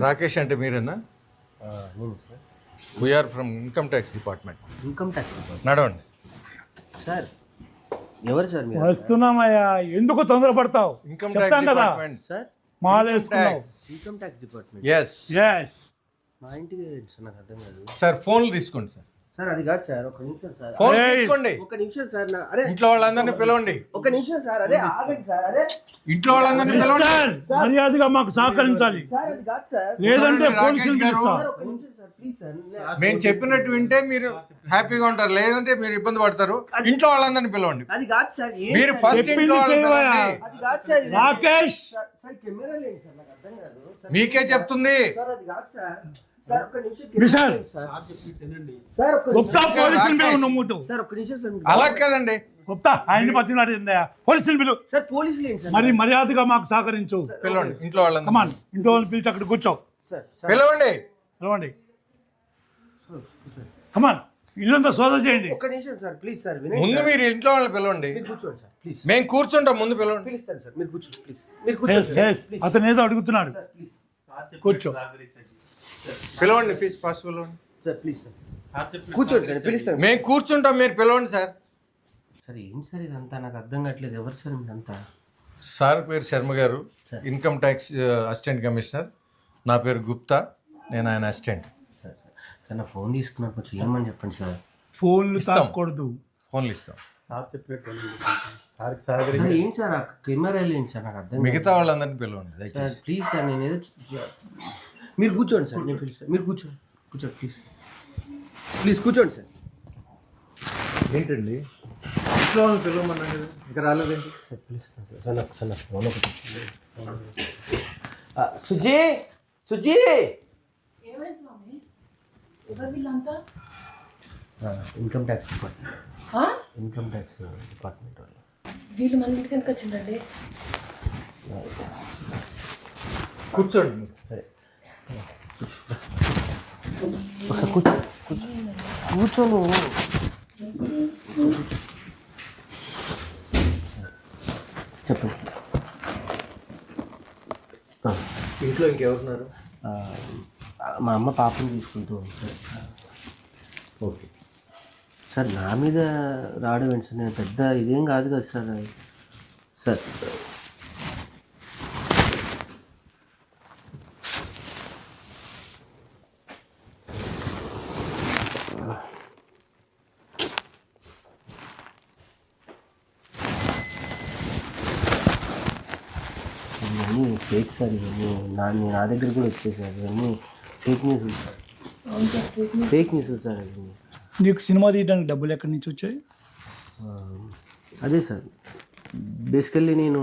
రాకేష్ అంటే మీరేనా? We're from income tax department income tax department నడవండి. సార్ ఎవరు సార్ మీరు? వస్తున్నామయ్యా ఎందుకు తొందరపడతావు? ఇన్కమ్ ట్యాక్స్ చెప్తాను కదా. Department sir మాలేసుకున్నావు tax income tax department yes yes మా ఇంటికి సార్ నాకు అర్థం కాదు సార్ ఫోన్లు తీసుకోండి సార్ సార్ అది కాదు సార్ ఒక నిమిషం సార్. ఫోన్ ఏయ్. తీసుకోండి. ఒక నిమిషం సార్ నా అరే ఇంట్లో వాళ్ళందరినీ పిలవండి. ఒక నిమిషం సార్ అరే ఆగండి సార్ అరే. ఇంట్లో వాళ్ళందరినీ పిలవండి. మిస్టర్ మర్యాదగా మాకు సహకరించాలి. సార్ అది కాదు సార్. లేదంటే చూడండి, పోలీసులు రాకేష్ గారు. పిలుస్తా సార్ ఒక నిమిషం సార్ ప్లీజ్ సార్. నే- మేము చెప్పినట్టు వింటే మీరు హ్యాపీగా ఉంటారు. లేదంటే మీరు ఇబ్బంది పడతారు. ఇంట్లో వాళ్ళందరినీ పిలవండి. అది కాదు సార్ మీరు సార్? ఫస్ట్ చెప్పింది ఇంట్లో వాళ్ళని చేయవయ్యా. పిలవండి. అది కాదు సార్ ఇది- రాకేష్! సార్ సార్ కెమెరా లేండి సార్ నాకు అర్థం కాదు. సార్ మీకే చెప్తుంది. సార్ అది కాదు సార్. సార్ ఒక్క నిమిషం మిస్టర్. సార్ సార్ ఒక్క గుప్తా నిమిషం. పోలీసులు రాకేష్. పిలువు నువ్వు సార్ ఒక్క నిమిషం సార్ మీకు- అలా కదండి. గుప్తా ఆయన్ని పచ్చినాడు ఏందయ్యా పోలీసులు పిలువు సార్ పోలీసులు ఏంటి సార్. మరి మర్యాదగా మాకు సహకరించు. పిలవండి ఇంట్లో కమాన్ ఇంట్లో వాళ్ళని పిలిచి అక్కడ కూర్చో. పిలవండి. పిలవండి. కమాన్ ఇల్లంతా సోదా చేయండి. ఒక్క నిమిషం సార్ ప్లీజ్ సార్ ముందు. మీరు ఇంట్లో వాళ్ళని పిలవండి. కూర్చోండి సార్ ప్లీజ్ మేము కూర్చుంటాం ముందు పిలవండి. పిలుస్తాను సార్ మీరు కూర్చోండి ప్లీజ్ మీరు కూర్చోండి అతను ఏదో అడుగుతున్నాడు. కూర్చో. పిలవండి ఫీజు ఫస్ట్ పిలవండి. సార్ ప్లీజ్ సార్ కూర్చోండి సార్ పిలుస్తాను. మేము కూర్చుంటాం మీరు పిలవండి సార్ సార్ ఏం సార్ ఇదంతా? నాకు అర్థం కావట్లేదు. ఎవరు సార్ మీరంతా? సార్ పేరు శర్మ గారు. ఇన్కమ్ ట్యాక్స్ అసిస్టెంట్ కమిషనర్ నా పేరు గుప్తా. నేను ఆయన అసిస్టెంట్ సార్ సార్ సార్ నా ఫోన్ తీసుకున్నారు కొంచెం ఏమని చెప్పండి సార్ ఫోన్లు ఇస్తాం. తాకూడదు. ఫోన్లు ఇస్తాం. సార్ ఏం సార్ ఆ కెమెరా ఏంటి సార్ నాకు అర్థం. మిగతా వాళ్ళందరినీ పిలవండి ప్లీజ్ సార్ నేను ఏదో మీరు కూర్చోండి సార్ నేను పిలుస్తాను మీరు కూర్చోండి. కూర్చోండి ప్లీజ్ ప్లీజ్ కూర్చోండి సార్. ఏంటండి? ఇంట్లో కదా ఇంకా రాలేదేంటి సార్ పిలుస్తాను సార్ సార్ నాకు సార్ నాకు ఫోన్ ఒకటి. ఆ, సుజీ సుజీ! ఏమైంది స్వామి? ఎవరు వీళ్ళంతా? Income tax department? Income tax department వాళ్ళు. వీళ్ళు మన ఇంటికి ఎందుకు వచ్చిందండి? కూర్చోండి మీరు. సరే. కూర్చో కూర్చో. కూర్చో నువ్వు చెప్పండి ఇంట్లో ఇంకెవరున్నారు? మా అమ్మ పాపని చూసుకుంటూ ఉంది సార్ ఓకే. సార్ నా మీద రావడం ఏంటి సార్? నేను పెద్ద ఇదేం కాదు కదా సార్. సార్ ఇవన్నీ ఫేక్ సార్ ఇవన్నీ నా నా దగ్గర కూడా వచ్చాయి సార్. ఇవన్నీ fake news sir fake news sir ఇవన్నీ. నీకు సినిమా తీయడానికి డబ్బులు ఎక్కడి నుంచి వచ్చాయి? అదే సార్. బేసికల్లీ నేను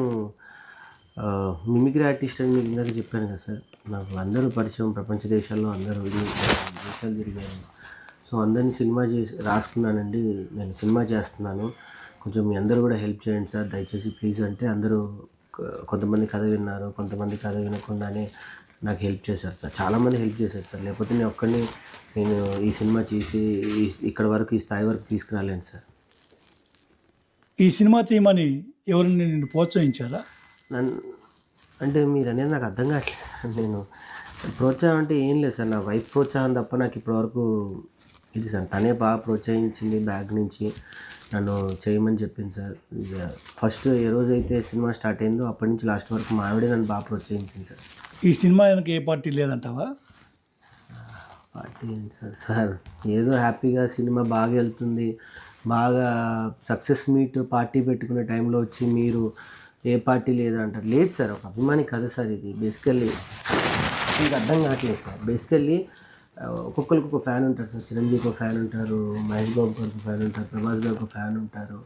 మిమిక్రీ ఆర్టిస్ట్ అని మీకు ఇందాక చెప్పాను కదా సార్. నాకు అందరూ పరిచయం ప్రపంచ దేశాల్లో అందరూ దేశాలు తిరిగాను సో అందరినీ సినిమా చేసి రాసుకున్నానండి. నేను సినిమా చేస్తున్నాను. కొంచెం మీ అందరూ కూడా హెల్ప్ చేయండి సార్. దయచేసి ప్లీజ్ అంటే అందరూ కొంతమంది కథ విన్నారు కొంతమంది కథ వినకుండానే నాకు హెల్ప్ చేశారు సార్. చాలామంది హెల్ప్ చేశారు సార్. లేకపోతే నేను ఒక్కడిని నేను ఈ సినిమా చేసి ఈ- ఇక్కడ వరకు ఈ స్థాయి వరకు తీసుకురాలేను సార్. ఈ సినిమా తీయమని ఎవరిని నిన్ను ప్రోత్సహించారా నన్ను అంటే మీరు అనేది నాకు అర్థం కావట్లేదు నేను ప్రోత్సాహం అంటే ఏం లేదు సార్. నా వైఫ్ ప్రోత్సాహం తప్ప నాకు ఇప్పటివరకు ఇది సార్. తనే బాగా ప్రోత్సహించింది బ్యాగ్ నుంచి. నన్ను చేయమని చెప్పింది సార్. ఇక ఫస్ట్ ఏ రోజైతే సినిమా స్టార్ట్ అయిందో అప్పటి నుంచి లాస్ట్ వరకు మా ఆవిడే నన్ను బాగా ప్రోత్సహించింది సార్. ఈ సినిమా వెనక ఏ పార్టీ లేదంటావా? Party sir? సార్ ఏదో హ్యాపీగా సినిమా బాగా వెళ్తుంది. బాగా సక్సెస్ మీట్ పార్టీ పెట్టుకునే టైంలో వచ్చి మీరు ఏ పార్టీ లేదంటారు. లేదు సార్ ఒక అభిమాని కథ సార్ ఇది. బేసికల్లీ మీకు అర్థం కావట్లేదు సార్. బేసికల్లీ ఒక్కొక్కరికి ఒక ఫ్యాన్ ఉంటారు సార్. చిరంజీవి ఒక ఫ్యాన్ ఉంటారు మహేష్ బాబు గారికి ఒక ఫ్యాన్ ఉంటారు ప్రభాస్ గారికి ఒక ఫ్యాన్ ఉంటారు.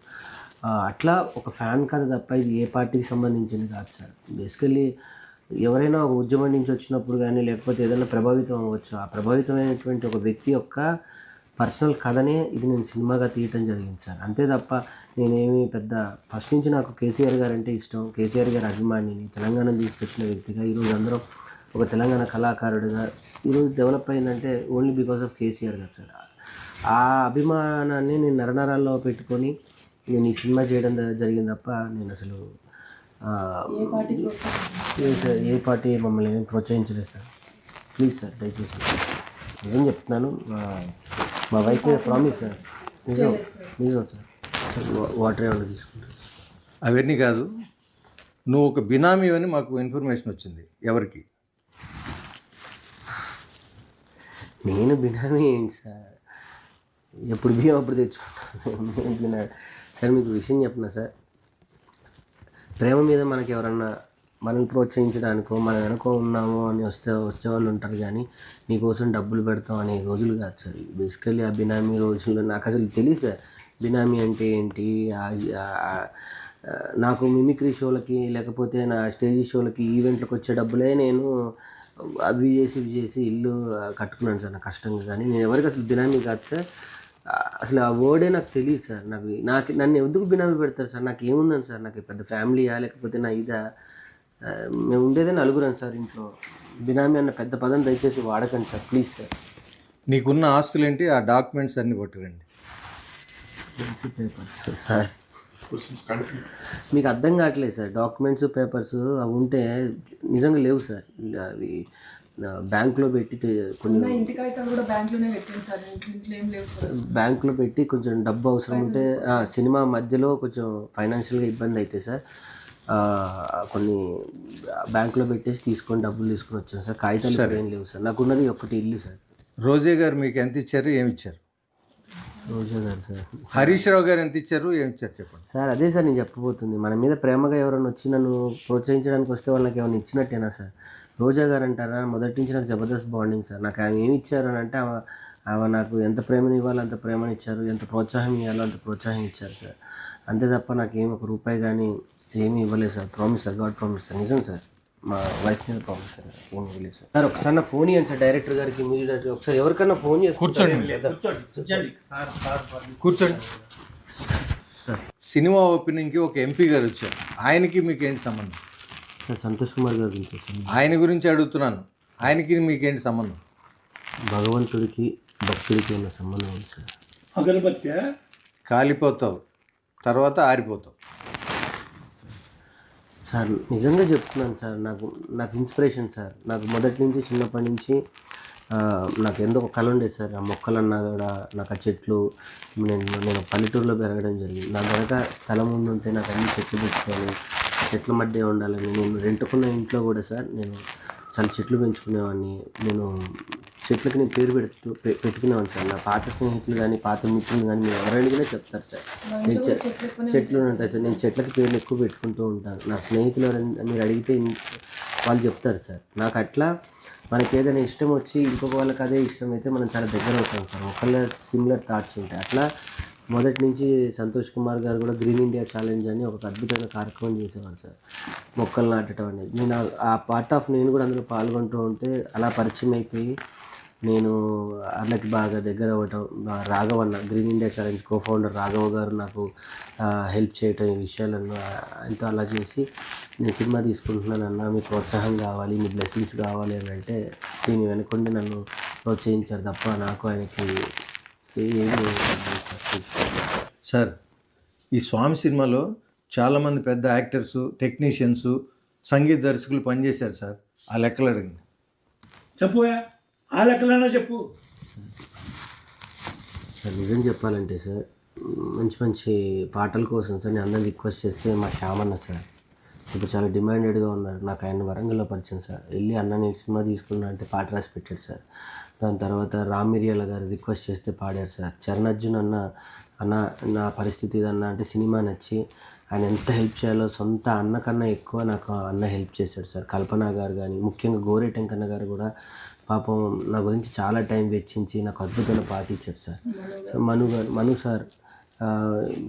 అట్లా ఒక ఫ్యాన్ కథ తప్ప ఇది ఏ పార్టీకి సంబంధించింది కాదు సార్. బేసికల్లీ ఎవరైనా ఒక ఉద్యమం నుంచి వచ్చినప్పుడు కానీ లేకపోతే ఏదైనా ప్రభావితం అవ్వచ్చు. ఆ ప్రభావితమైనటువంటి ఒక వ్యక్తి యొక్క పర్సనల్ కథనే ఇది నేను సినిమాగా తీయటం జరిగింది సార్. అంతే తప్ప నేనేమి పెద్ద ఫస్ట్ నుంచి నాకు కేసీఆర్ గారు అంటే ఇష్టం. కేసీఆర్ గారి అభిమానిని తెలంగాణ తీసుకొచ్చిన వ్యక్తిగా ఈరోజు అందరం ఒక తెలంగాణ కళాకారుడిగా ఈరోజు డెవలప్ అయిందంటే ఓన్లీ బికాస్ ఆఫ్ కేసీఆర్ కదా సార్. ఆ అభిమానాన్ని నేను నరనరాల్లో పెట్టుకొని నేను ఈ సినిమా చేయడం జరిగింది తప్ప నేను అసలు సార్ ఏ పార్టీ మమ్మల్ని ప్రోత్సహించలేదు సార్. ప్లీజ్ సార్ దయచేసి. నిజం చెప్తున్నాను? మా- వైఫ్ మీద ప్రామిస్ సార్. నిజం నిజం సార్. సార్ వాటర్ ఏమైనా తీసుకుంటారు? అవన్నీ కాదు. నువ్వు ఒక బినామీ అని మాకు ఇన్ఫర్మేషన్ వచ్చింది ఎవరికి? నేను బినామీ ఏంటి సార్? ఎప్పుడు బియ్యం అప్పుడు తెచ్చుకుంటాను బినా సార్ మీకు విషయం చెప్పనా సార్. ప్రేమ మీద మనకి ఎవరన్నా మనల్ని ప్రోత్సహించడానికో మనం వెనక ఉన్నాము అని వస్తే వచ్చే వాళ్ళు ఉంటారు కానీ నీకోసం డబ్బులు పెడతాం అనే రోజులు కాదు సార్. బేసికల్లీ ఆ బినామీ రోజుల్లో నాకు అసలు తెలియదు సార్. బినామీ అంటే ఏంటి? నాకు మిమిక్రీ షోలకి లేకపోతే నా స్టేజ్ షోలకి ఈవెంట్లకు వచ్చే డబ్బులే నేను అవి చేసి ఇవి చేసి ఇల్లు కట్టుకున్నాను సార్ నాకు కష్టంగా. కానీ నేను ఎవరికి అసలు బినామీ కాదు సార్. అసలు ఆ వర్డే నాకు తెలియదు సార్. నాకు నాకు నన్ను ఎందుకు బినామీ పెడతారు సార్? నాకు ఏముందని సార్? నాకు పెద్ద ఫ్యామిలీయా? లేకపోతే నా ఇదా? మేము ఉండేదే నలుగురం సార్ ఇంట్లో. బినామీ అన్న పెద్ద పదం దయచేసి వాడకండి సార్ ప్లీజ్ సార్. నీకున్న ఆస్తులేంటి? ఆ డాక్యుమెంట్స్ అన్ని పట్టురండి సార్ మీకు అర్థం కావట్లేదు సార్. డాక్యుమెంట్స్ పేపర్స్ అవి ఉంటే నిజంగా లేవు సార్. అవి బ్యాంక్లో పెట్టి కొన్ని బ్యాంకులో పెట్టి కొంచెం డబ్బు అవసరం ఉంటే సినిమా మధ్యలో కొంచెం ఫైనాన్షియల్గా ఇబ్బంది అయితే సార్. ఆ, కొన్ని బ్యాంకులో పెట్టేసి తీసుకొని డబ్బులు తీసుకొని వచ్చాను సార్. కాగితాలు ఏం లేవు సార్. నాకున్నది ఒకటి ఇల్లు సార్. రోజే గారు మీకు ఎంత ఇచ్చారు ఏమి ఇచ్చారు? హరీష్ రావు గారు ఎంత ఇచ్చారు? ఏం ఇచ్చారు చెప్పండి. సార్ అదే సార్ నేను చెప్పబోతుంది. మన మీద ప్రేమగా ఎవరైనా వచ్చి నన్ను ప్రోత్సహించడానికి వస్తే వాళ్ళకి ఏమైనా ఇచ్చినట్టేనా సార్? రోజా గారు అంటారా? మొదటి నుంచి నాకు జబర్దస్త్ బాండింగ్ సార్. నాకు ఆమె ఏమి ఇచ్చారు అని అంటే ఆమె ఆమె నాకు ఎంత ప్రేమని ఇవ్వాలో అంత ప్రేమని ఇచ్చారు. ఎంత ప్రోత్సాహం ఇవ్వాలో అంత ప్రోత్సాహం ఇచ్చారు సార్. అంతే తప్ప నాకు ఏమి ఒక రూపాయి కానీ ఏమీ ఇవ్వలేదు sir. Promise sir. God promise sir. నిజం సార్. మా వైఫ్ మీద ఏమి ఇవ్వలేదు సార్ సార్ ఒకసారి నా ఫోన్ ఇవ్వండి సార్. డైరెక్టర్ గారికి ఇమీడియట్ ఒకసారి ఎవరికన్నా ఫోన్ చేసి కూర్చోండి. కూర్చోండి. సినిమా ఓపెనింగ్కి ఒక ఎంపీ గారు వచ్చారు. ఆయనకి మీకు ఏంటి సంబంధం? సార్ సంతోష్ కుమార్ గారి గురించి సార్. ఆయన గురించి అడుగుతున్నాను. ఆయనకి మీకేంటి సంబంధం? భగవంతుడికి భక్తుడికి ఉన్న సంబంధం ఉంది సార్? అగరబత్తి కాలిపోతావు. తర్వాత ఆరిపోతావు. సార్ నిజంగా చెప్తున్నాను సార్ నాకు నాకు ఇన్స్పిరేషన్ సార్. నాకు మొదటి నుంచి చిన్నప్పటి నుంచి నాకు ఎందుకు ఒక కళ ఉండేది సార్. ఆ మొక్కలన్నా కూడా నాకు ఆ చెట్లు నేను నేను పల్లెటూరులో పెరగడం జరిగింది. నా వెనక స్థలం ఉండుంటే నాకు అన్ని చెట్లు పెట్టుకొని చెట్ల మధ్య ఉండాలని నేను రెంటుకున్న ఇంట్లో కూడా సార్ నేను చాలా చెట్లు పెంచుకునేవాడిని. నేను చెట్లకి నేను పేరు పెడుతూ పె- పెట్టుకునేవాడిని సార్. నా పాత స్నేహితులు కానీ పాత మిత్రులు కానీ మీరు ఎవరు అడిగినా చెప్తారు సార్. నేను చెట్లు ఉంటాయి సార్. నేను చెట్లకి పేర్లు ఎక్కువ పెట్టుకుంటూ ఉంటాను. నా స్నేహితులు ఎవరైనా మీరు అడిగితే వాళ్ళు చెప్తారు సార్. నాకు అట్లా మనకి ఏదైనా ఇష్టం వచ్చి ఇంకొక వాళ్ళకి అదే ఇష్టం అయితే మనం చాలా దగ్గర అవుతాం సార్. ఒకళ్ళ సిమిలర్ థాట్స్ ఉంటాయి. అట్లా మొదటి నుంచి సంతోష్ కుమార్ గారు కూడా గ్రీన్ ఇండియా ఛాలెంజ్ అని ఒక అద్భుతమైన కార్యక్రమం చేసేవారు సార్. మొక్కలు నాటడం అనేది. నేను ఆ పార్ట్ ఆఫ్ నేను కూడా అందులో పాల్గొంటూ ఉంటే అలా పరిచయం అయిపోయి నేను అన్నకి బాగా దగ్గర అవ్వటం రాఘవన్న green India challenge co founder Raghava garu నాకు హెల్ప్ చేయటం ఈ విషయాలను ఆయనతో అలా చేసి నేను సినిమా తీసుకుంటున్నాను అన్న మీ ప్రోత్సాహం కావాలి మీ బ్లెస్సింగ్స్ కావాలి అని అంటే దీని వెనుకొండి నన్ను ప్రోత్సహించారు తప్ప నాకు ఆయనకి ఏమి సార్ ఈ స్వామి సినిమాలో చాలామంది పెద్ద యాక్టర్స్ టెక్నీషియన్స్ సంగీత దర్శకులు పనిచేశారు సార్ ఆ లెక్కలు అడగండి. చెప్పుయా ఆ లెక్కలన్నా చెప్పు. సార్ నిజం చెప్పాలంటే సార్ మంచి మంచి పాటల కోసం సార్ నేను అందరిని రిక్వెస్ట్ చేస్తే మా శ్యామన్న సార్ ఇప్పుడు చాలా డిమాండెడ్గా ఉన్నారు. నాకు ఆయన వరంగల్లో పరిచయం సార్. వెళ్ళి అన్న నేను సినిమా తీసుకున్నా అంటే పాట రాసి పెట్టాడు సార్. దాని తర్వాత రామ్ గారు రిక్వెస్ట్ చేస్తే పాడారు సార్. చరణార్జున్ అన్న అన్న నా పరిస్థితి ఇదన్న అంటే సినిమా నచ్చి ఆయన ఎంత హెల్ప్ చేయాలో సొంత అన్న కన్నా ఎక్కువ నాకు అన్న హెల్ప్ చేశాడు సార్. కల్పన గారు కానీ ముఖ్యంగా గోరే టెంకన్న గారు కూడా పాపం నా గురించి చాలా టైం వెచ్చించి నాకు అద్భుతమైన పాట ఇచ్చారు sir. So Manu Manu sir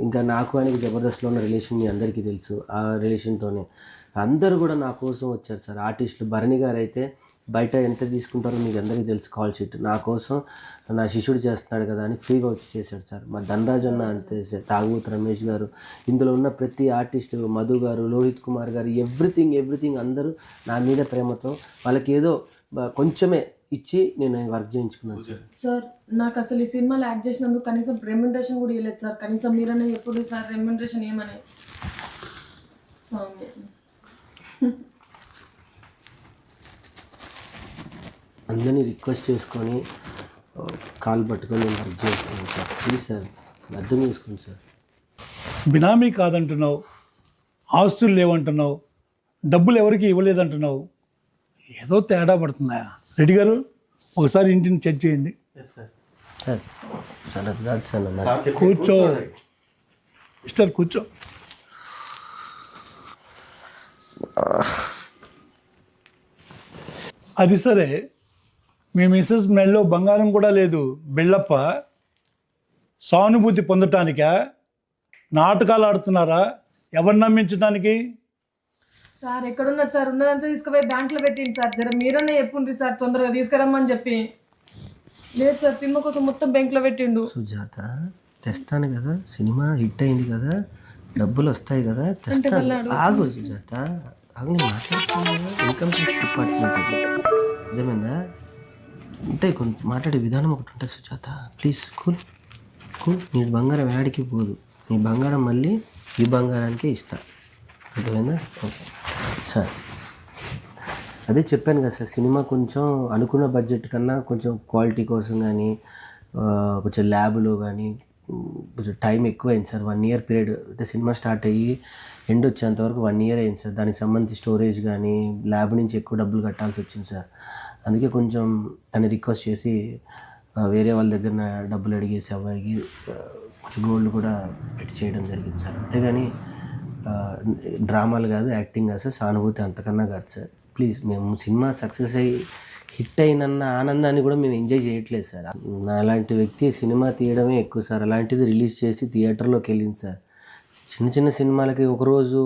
ఇంకా నాకు ఆయనకి జబర్దస్త్లో ఉన్న రిలేషన్ మీ అందరికీ తెలుసు. ఆ రిలేషన్తోనే అందరూ కూడా నా కోసం వచ్చారు సార్. ఆర్టిస్టులు భరణి గారు అయితే బయట ఎంత తీసుకుంటారో మీకు అందరికీ తెలుసు కాల్ షీట్ నా కోసం నా శిష్యుడు చేస్తున్నాడు కదా అని ఫ్రీగా వచ్చి చేశాడు సార్. మా ధనరాజ్ అన్న అంతే సార్. తాగూత్ రమేష్ గారు ఇందులో ఉన్న ప్రతి ఆర్టిస్టు మధు గారు లోహిత్ కుమార్ గారు ఎవ్రీథింగ్ ఎవ్రీథింగ్ అందరూ నా మీద ప్రేమతో వాళ్ళకి ఏదో కొంచెమే ఇచ్చి నేను వర్క్ చేయించుకున్నాను సార్. సార్ నాకు అసలు ఈ సినిమాలో యాక్ట్ చేసినందుకు కనీసం రెమ్యునరేషన్ కూడా ఇవ్వలేదు సార్. కనీసం మీరనే ఎప్పుడు సార్ రెమ్యునరేషన్ ఏమని. స్వామి. అందరినీ రిక్వెస్ట్ చేసుకొని కాల్ పట్టుకొని వర్క్ చేస్తున్నాను సార్. ప్లీజ్ సార్ అర్థం చేసుకోండి సార్. బినామీ కాదంటున్నావు ఆస్తులు లేవంటున్నావు డబ్బులు ఎవరికి ఇవ్వలేదంటున్నావు. ఏదో తేడా పడుతుందా? రెడ్డి గారు ఒకసారి ఇంటిని చెక్ చేయండి. కూర్చో. మిస్టర్ కూర్చో. అది సరే. మీ మిస్సెస్ మెళ్ళలో బంగారం కూడా లేదు. బెళ్ళప్ప సానుభూతి పొందటానికా? నాటకాలు ఆడుతున్నారా? ఎవరు నమ్మించడానికి సార్ ఎక్కడున్నది సార్? ఉన్నదంతా తీసుకుపోయి బ్యాంక్లో పెట్టింది సార్. జర మీరన్నా చెప్పుండ్రి సార్ తొందరగా తీసుకురమ్మని చెప్పి. లేదు సార్ సినిమా కోసం మొత్తం బ్యాంక్లో పెట్టిండు. సుజాత తెస్తాను కదా. సినిమా హిట్ అయింది కదా. డబ్బులు వస్తాయి కదా. తెస్తాను. ఆగు సుజాత. ఆగు నేను మాట్లాడుతున్నాను కదా. ఇన్కమ్ ట్యాక్స్ డిపార్ట్మెంట్ అది ఉంటాయి కొంత మాట్లాడే విధానం ఒకటి ఉంటుంది సుజాత. ప్లీజ్ కూల్ కూల్ నీ బంగారం వేడికి పోదు. నీ బంగారం మళ్ళీ ఈ బంగారానికే ఇస్తా. అర్థమైందా? ఓకే. సార్ అదే చెప్పాను కదా సార్ సినిమా కొంచెం అనుకున్న బడ్జెట్ కన్నా కొంచెం క్వాలిటీ కోసం కానీ కొంచెం ల్యాబ్లో కానీ కొంచెం టైం ఎక్కువైంది సార్. వన్ ఇయర్ పీరియడ్ అంటే సినిమా స్టార్ట్ అయ్యి ఎండ్ వచ్చేంత వరకు వన్ ఇయర్ అయింది సార్. దానికి సంబంధించి స్టోరేజ్ కానీ ల్యాబ్ నుంచి ఎక్కువ డబ్బులు కట్టాల్సి వచ్చింది సార్. అందుకే కొంచెం తను రిక్వెస్ట్ చేసి వేరే వాళ్ళ దగ్గర డబ్బులు అడిగేసి అడిగి కొంచెం గోల్డ్ కూడా పెట్టి చేయడం జరిగింది సార్. అంతేగాని డ్రామాలు కాదు యాక్టింగ్ కాదు సార్ సానుభూతి అంతకన్నా కాదు సార్. ప్లీజ్ మేము సినిమా సక్సెస్ అయ్యి హిట్ అయినన్న ఆనందాన్ని కూడా మేము ఎంజాయ్ చేయట్లేదు సార్. నా అలాంటి వ్యక్తి సినిమా తీయడమే ఎక్కువ సార్. అలాంటిది రిలీజ్ చేసి థియేటర్లోకి వెళ్ళింది సార్. చిన్న చిన్న సినిమాలకి ఒకరోజు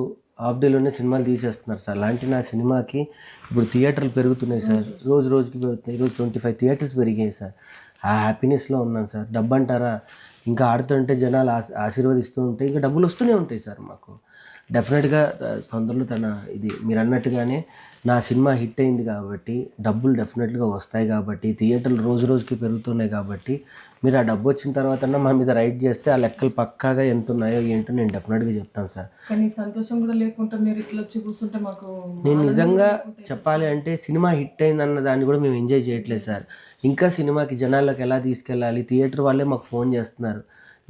హాఫ్ డేలోనే సినిమాలు తీసేస్తున్నారు సార్. అలాంటి నా సినిమాకి ఇప్పుడు థియేటర్లు పెరుగుతున్నాయి సార్. రోజు రోజుకి పెరుగుతున్నాయి ఈరోజు ట్వంటీ ఫైవ్ థియేటర్స్ పెరిగాయి సార్. ఆ హ్యాపీనెస్లో ఉన్నాను సార్. డబ్బు అంటారా ఇంకా ఆడుతుంటే జనాలు ఆశ- ఆశీర్వదిస్తూ ఉంటే ఇంకా డబ్బులు వస్తూనే ఉంటాయి సార్ మాకు. డెఫినెట్గా తొందరలో తన ఇది మీరు అన్నట్టుగానే నా సినిమా హిట్ అయింది కాబట్టి డబ్బులు డెఫినెట్గా వస్తాయి కాబట్టి థియేటర్లు రోజు రోజుకి పెరుగుతున్నాయి కాబట్టి మీరు ఆ డబ్బు వచ్చిన తర్వాత మా మీద రైడ్ చేస్తే ఆ లెక్కలు పక్కాగా ఎంత ఉన్నాయో ఏంటో నేను డెఫినెట్గా చెప్తాను సార్. కానీ సంతోషం కూడా లేకుండా మీరు ఇట్లా వచ్చి కూర్చుంటే మాకు నేను నిజంగా చెప్పాలి అంటే సినిమా హిట్ అయిందన్న దాన్ని కూడా మేము ఎంజాయ్ చేయట్లేదు సార్. ఇంకా సినిమాకి జనాల్లోకి ఎలా తీసుకెళ్ళాలి? థియేటర్ వాళ్ళే మాకు ఫోన్ చేస్తున్నారు.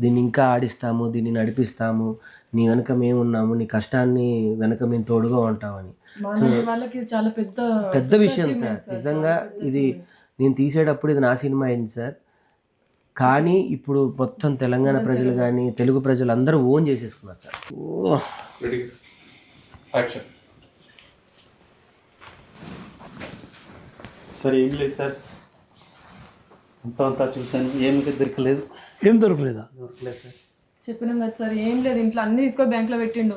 దీన్ని ఇంకా ఆడిస్తాము దీన్ని నడిపిస్తాము. నీ వెనక మేము ఉన్నాము నీ కష్టాన్ని వెనక మేము తోడుగా ఉంటామని. అన్నయ్య వాళ్ళకి చాలా పెద్ద పెద్ద విషయం సార్. నిజంగా ఇది నేను తీసేటప్పుడు ఇది నా సినిమా అయింది సార్. కానీ ఇప్పుడు మొత్తం తెలంగాణ ప్రజలు కానీ తెలుగు ప్రజలు అందరూ ఓన్ చేసేసుకున్నారు సార్. ఓ సార్ ఏం లేదు సార్. అంతా అంతా చూశాను. ఏమి దొరకలేదు. ఏం దొరకలేదా? దొరకలేదు సార్. చెప్పినాం కదా సార్ ఏం లేదు. ఇంట్లో అన్ని తీసుకొని బ్యాంక్లో పెట్టిండు.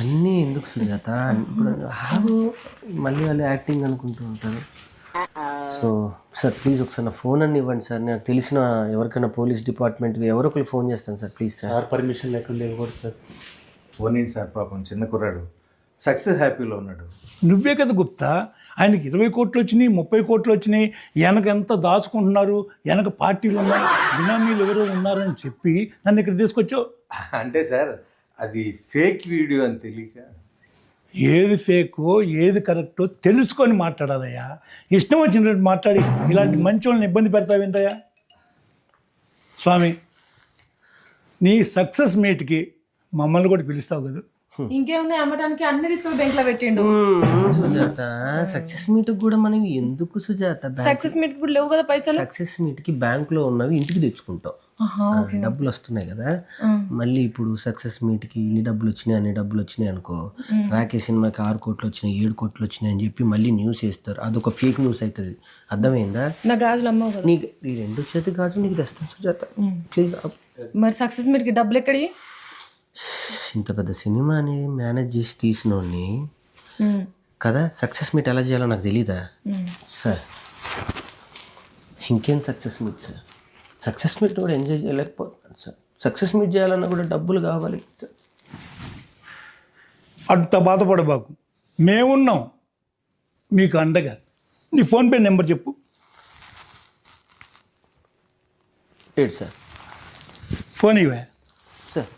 అన్నీ ఎందుకు సుజాత? ఇప్పుడు ఆగు. మళ్ళీ వాళ్ళు యాక్టింగ్ అనుకుంటూ ఉంటారు. సో సార్ ప్లీజ్ ఒకసారి నా ఫోన్ అన్ని ఇవ్వండి సార్. నాకు తెలిసిన ఎవరికైనా పోలీస్ డిపార్ట్మెంట్కి ఎవరో ఒకరు ఫోన్ చేస్తాను sir please sir. Sir permission లేకుండా ఇవ్వకూడదు సార్. పోనీండి సార్ పాపం చిన్న కుర్రాడు. సక్సెస్ హ్యాపీలో ఉన్నాడు. నువ్వే కదా గుప్తా. ఆయనకి ఇరవై కోట్లు వచ్చినాయి ముప్పై కోట్లు వచ్చినాయి. వెనక ఎంత దాచుకుంటున్నారు వెనక పార్టీలు ఉన్నాయి బినామీలు ఎవరో ఉన్నారని చెప్పి నన్ను ఇక్కడ తీసుకొచ్చావు. అంటే సార్ అది ఫేక్ వీడియో అని తెలియక. ఏది ఫేకో ఏది కరెక్టో తెలుసుకొని మాట్లాడాలయ్యా. ఇష్టం వచ్చినట్టు మాట్లాడి ఇలాంటి మంచి వాళ్ళని ఇబ్బంది పెడతావేంటయ్యా స్వామి నీ సక్సెస్ మీట్కి మమ్మల్ని కూడా పిలుస్తావు కదా. ఇంకేమున్నాయి? అమ్మటానికి అన్ని తీసుకొని బ్యాంక్లో పెట్టిండు. మ్మ్, సుజాత సక్సెస్ మీట్ కూడా మనం ఎందుకు సుజాత? సక్సెస్ మీట్ కూడా లేవు కదా పైసలు. సక్సెస్ మీట్కి బ్యాంక్లో ఉన్నవి ఇంటికి తెచ్చుకుంటాం. డబ్బులు వస్తున్నాయి కదా. మళ్ళీ ఇప్పుడు సక్సెస్ మీట్కి ఇన్ని డబ్బులు వచ్చినాయి అన్ని డబ్బులు వచ్చినాయి అనుకో రాకేష్ సినిమాకి ఆరు కోట్లు వచ్చినాయి ఏడు కోట్లు వచ్చినాయి అని చెప్పి మళ్ళీ న్యూస్ వేస్తారు. అదొక ఫేక్ న్యూస్ అవుతుంది అర్థమైందా? నా గాజులు నీకు ఈ రెండు చేతి గాజులు నీకు తెస్తాను సుజాత. ప్లీజ్. మరి సక్సెస్ మీట్కి డబ్బులు ఎక్కడి ఇంత పెద్ద సినిమాని మేనేజ్ చేసి తీసినోడిని కదా సక్సెస్ మీట్ ఎలా చేయాలో నాకు తెలీదా? సార్ ఇంకేం success meet sir? Success meet కూడా ఎంజాయ్ చేయలేకపోతున్నాను సార్ సక్సెస్ మీట్ చేయాలన్నా కూడా డబ్బులు కావాలి. సార్ అంత బాధపడబాకు మేమున్నాం. మీకు అండగా నీ ఫోన్పే నెంబర్ చెప్పు. ఏంటి సార్. ఫోన్ ఇవే సార్.